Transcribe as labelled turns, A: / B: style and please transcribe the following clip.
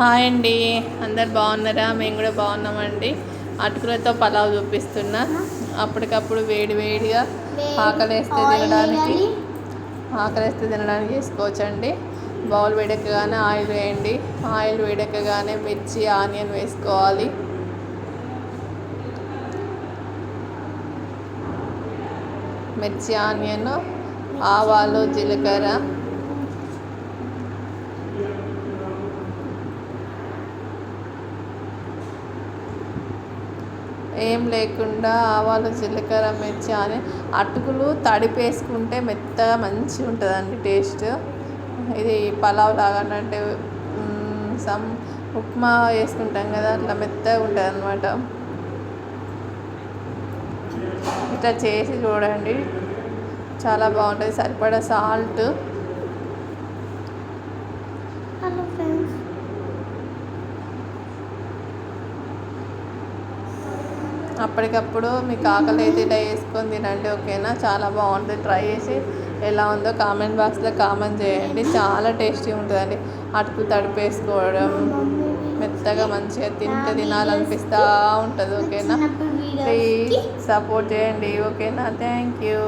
A: Hi అండి. అందరు బాగున్నారా? మేము కూడా బాగున్నామండి. అటుకులతో పలావ్ చూపిస్తున్నా. అప్పటికప్పుడు వేడి వేడిగా ఆకలేస్తే తినడానికి ఆకలేస్తే తినడానికి చేసుకోవచ్చండి బౌల్ వేడెక్కగానే ఆయిల్ వేయండి. ఆయిల్ వేడెక్కగానే మిర్చి ఆనియన్ వేసుకోవాలి. మిర్చి ఆనియన్ ఆవాలు జీలకర్ర ఏం లేకుండా ఆవాలు జీలకర్ర మిర్చి అని అటుకులు తడిపేసుకుంటే మెత్తగా మంచిగా ఉంటుందండి టేస్ట్. ఇది పలావ్ లాగా అంటే సమ్ ఉప్మా వేసుకుంటాం కదా అట్లా మెత్తగా ఉంటుంది అనమాట ఇట్లా చేసి చూడండి. చాలా బాగుంటుంది సరిపడా సాల్ట్.
B: Hello friends.
A: అప్పటికప్పుడు మీకు ఆకలి అయితే ఇలా వేసుకొని తినండి ఓకేనా? చాలా బాగుంటుంది ట్రై చేసి ఎలా ఉందో కామెంట్ బాక్స్లో కామెంట్ చేయండి. చాలా టేస్టీ ఉంటుందండి. అటుకులు తడిపేసుకోవడం మెత్తగా మంచిగా తింటే తినాలనిపిస్తూ ఉంటుంది ఓకేనా? ప్లీజ్ సపోర్ట్ చేయండి ఓకేనా? Thank you